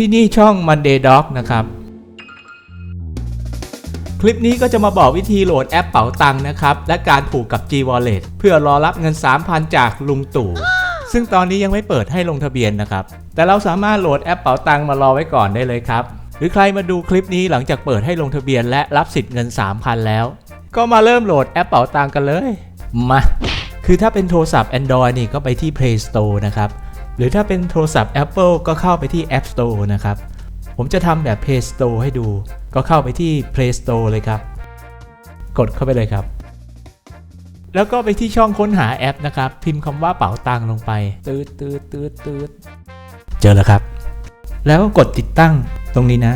ที่นี่ช่อง Monday Doc นะครับ คลิปนี้ก็จะมาบอกวิธีโหลดแอปเป๋าตังค์นะครับ และการผูกกับ G Wallet เพื่อรอรับเงิน 3,000 จากลุงตู่ ซึ่งตอนนี้ยังไม่เปิดให้ลงทะเบียนนะครับ แต่เราสามารถโหลดแอปเป๋าตังค์มารอไว้ก่อนได้เลยครับ หรือใครมาดูคลิปนี้หลังจากเปิดให้ลงทะเบียนและรับสิทธิ์เงิน 3,000 แล้ว ก็มาเริ่มโหลดแอปเป๋าตังค์กันเลย มา คือถ้าเป็นโทรศัพท์ Android นี่ก็ไปที่ Play Store นะครับ หรือถ้าเป็นโทรศัพท์ Apple ก็เข้าไปที่ App Store นะครับ ผมจะทำแบบ Play Store ให้ดู ก็เข้าไปที่ Play Store เลยครับ กดเข้าไปเลยครับ แล้วก็ไปที่ช่องค้นหาแอปนะครับ พิมพ์คำว่าเป๋าตังลงไป ตืดตืดตืดตืดเจอแล้วครับ แล้วก็กดติดตั้งตรงนี้นะ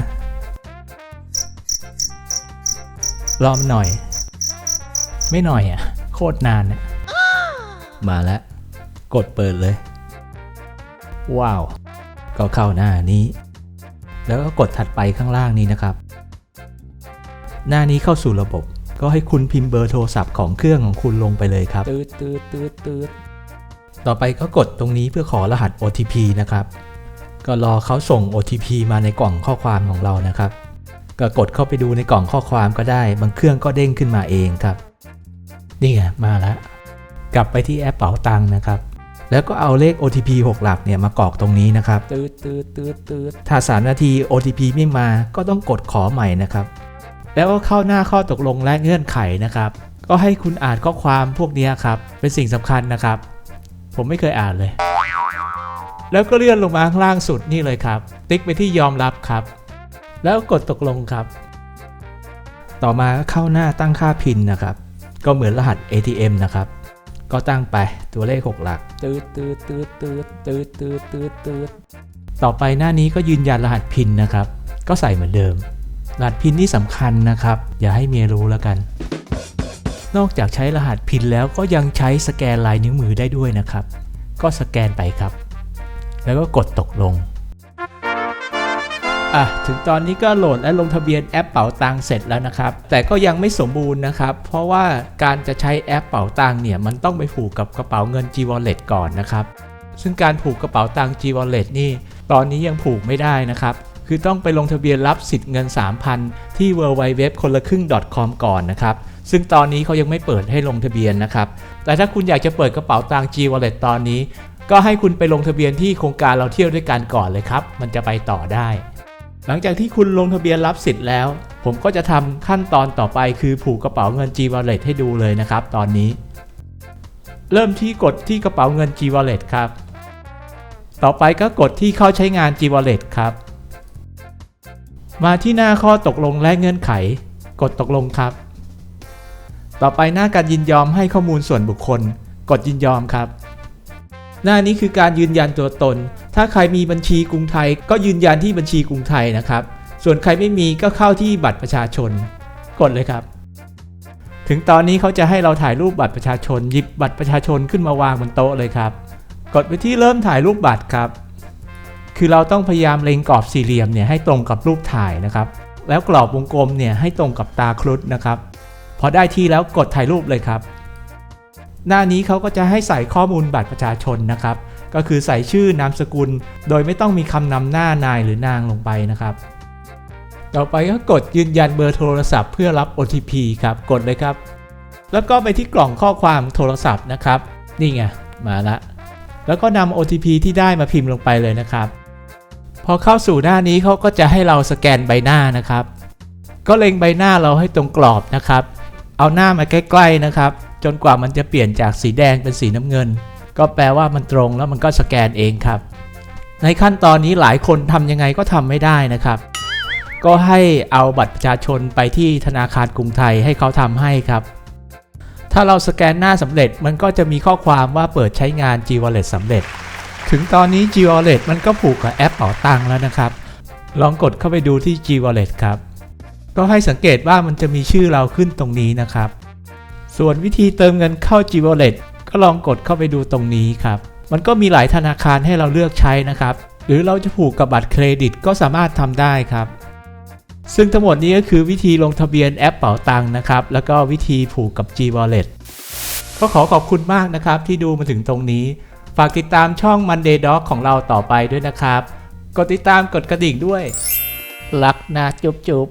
รอมหน่อย ไม่หน่อยอะ โคตรนานเนี่ยมาแล้ว กดเปิดเลย ว้าว ก็เข้าหน้านี้ แล้วก็กดถัดไปข้างล่างนี้นะครับ หน้านี้เข้าสู่ระบบ ก็ให้คุณพิมพ์เบอร์โทรศัพท์ของเครื่องของคุณลงไปเลยครับตืดตืดตืดตืดต่อไปก็กดตรงนี้เพื่อขอรหัส OTP นะครับ ก็รอเขาส่ง OTP มาในกล่องข้อความของเรานะครับ ก็กดเข้าไปดูในกล่องข้อความก็ได้ บางเครื่องก็เด้งขึ้นมาเองครับ นี่ไงมาแล้ว กลับไปที่แอปเป๋าตังค์นะครับ แล้วก็เอาเลข OTP 6 หลักเนี่ยมากรอกตรงนี้นะครับตืดตืดตืดตืดถ้า3นาที OTP ไม่มาก็ต้องกดขอใหม่นะครับ แล้วก็เข้าหน้าข้อตกลงและเงื่อนไขนะครับ ก็ให้คุณอ่านข้อความพวกนี้ครับ เป็นสิ่งสำคัญนะครับ ผมไม่เคยอ่านเลย แล้วก็เลื่อนลงมาข้างล่างสุดนี่เลยครับ ติ๊กไปที่ยอมรับครับ แล้วกดตกลงครับ ต่อมาก็เข้าหน้าตั้งค่าพินนะครับ ก็เหมือนรหัส ATM นะครับ ก็ตั้งไปตัวเลข 6 หลักตืดตืดตืดตืดตืดตืดตืดตืดต่อไปหน้านี้ก็ยืนยันรหัสพินนะครับ ก็ใส่เหมือนเดิม รหัสพินนี่สำคัญนะครับ อย่าให้เมียรู้แล้วกัน นอกจากใช้รหัสพินแล้วก็ยังใช้สแกนลายนิ้วมือได้ด้วยนะครับ ก็สแกนไปครับ แล้วก็กดตกลง อะถึงตอนนี้ก็โหลดและลงทะเบียนแอปเป๋าตังเสร็จแล้วนะครับ แต่ก็ยังไม่สมบูรณ์นะครับ เพราะว่าการจะใช้แอปเป๋าตังเนี่ยมันต้องไปผูกกับกระเป๋าเงิน G Wallet ก่อนนะครับ ซึ่งการผูกกระเป๋าตัง G Wallet นี่ ตอนนี้ยังผูกไม่ได้นะครับ คือต้องไปลงทะเบียนรับสิทธิ์เงิน 3,000 ที่ www คนละครึ่ง .com ก่อนนะครับ ซึ่งตอนนี้เขายังไม่เปิดให้ลงทะเบียนนะครับ แต่ถ้าคุณอยากจะเปิดกระเป๋าตัง G Wallet ตอนนี้ ก็ให้คุณไปลงทะเบียนที่โครงการเราเที่ยวด้วยกันก่อนเลยครับ มันจะไปต่อได้ หลังจากที่คุณลงทะเบียนรับสิทธิ์แล้ว ผมก็จะทำขั้นตอนต่อไปคือผูกกระเป๋าเงิน G Wallet ให้ดูเลยนะครับตอนนี้ เริ่มที่กดที่กระเป๋าเงิน G Wallet ครับ ต่อไปก็กดที่เข้าใช้งาน G Wallet ครับ มาที่หน้าข้อตกลงและเงื่อนไข กดตกลงครับ ต่อไปหน้าการยินยอมให้ข้อมูลส่วนบุคคล กดยินยอมครับ หน้านี้คือการยืนยันตัวตน ถ้าใครมีบัญชีกรุงไทย ก็ยืนยันที่บัญชีกรุงไทยนะครับ ส่วนใครไม่มีก็เข้าที่บัตรประชาชน กดเลยครับ ถึงตอนนี้เขาจะให้เราถ่ายรูปบัตรประชาชน หยิบบัตรประชาชนขึ้นมาวางบนโต๊ะเลยครับ กดไปที่เริ่มถ่ายรูปบัตรครับ คือเราต้องพยายามเล็งกรอบสี่เหลี่ยมเนี่ยให้ตรงกับรูปถ่ายนะครับ แล้วกรอบวงกลมเนี่ยให้ตรงกับตาครุฑนะครับ พอได้ที่แล้วกดถ่ายรูปเลยครับ หน้านี้เขาก็จะให้ใส่ข้อมูลบัตรประชาชนนะครับ ก็คือใส่ชื่อนามสกุล โดยไม่ต้องมีคำนำหน้านายหรือนางลงไปนะครับ ต่อไปก็กดยืนยันเบอร์โทรศัพท์เพื่อรับ OTP ครับ กดเลยครับ แล้วก็ไปที่กล่องข้อความโทรศัพท์นะครับ นี่ไง มาละ แล้วก็นำ OTP ที่ได้มาพิมพ์ลงไปเลยนะครับ พอเข้าสู่หน้านี้เขาก็จะให้เราสแกนใบหน้านะครับ ก็เล็งใบหน้าเราให้ตรงกรอบนะครับ เอาหน้ามาใกล้ ๆนะครับจนกว่ามันจะเปลี่ยนจากสีแดงเป็นสีน้ำเงิน ก็แปลว่ามันตรงแล้วมันก็สแกนเองครับ ในขั้นตอนนี้หลายคนทำยังไงก็ทำไม่ได้นะครับ ก็ให้เอาบัตรประชาชนไปที่ธนาคารกรุงไทยให้เขาทำให้ครับ ถ้าเราสแกนหน้าสำเร็จมันก็จะมีข้อความว่าเปิดใช้งาน G Wallet สำเร็จ ถึงตอนนี้ G Wallet มันก็ผูกกับแอปเป๋าตังแล้วนะครับ ลองกดเข้าไปดูที่ G Wallet ครับก็ให้สังเกตว่ามันจะมีชื่อเราขึ้นตรงนี้นะครับ ส่วนวิธีเติมเงินเข้า G Wallet ก็ลองกดเข้าไปดูตรงนี้ครับ มันก็มีหลายธนาคารให้เราเลือกใช้นะครับ หรือเราจะผูกกับบัตรเครดิตก็สามารถทำได้ครับ ซึ่งทั้งหมดนี้ก็คือวิธีลงทะเบียนแอปเป๋าตังค์นะครับ แล้วก็วิธีผูกกับ G Wallet ก็ขอขอบคุณมากนะครับที่ดูมาถึงตรงนี้ ฝากติดตามช่อง Monday Doc ของเราต่อไปด้วยนะครับ กดติดตามกดกระดิ่งด้วยรักนะจุ๊บจุ๊บ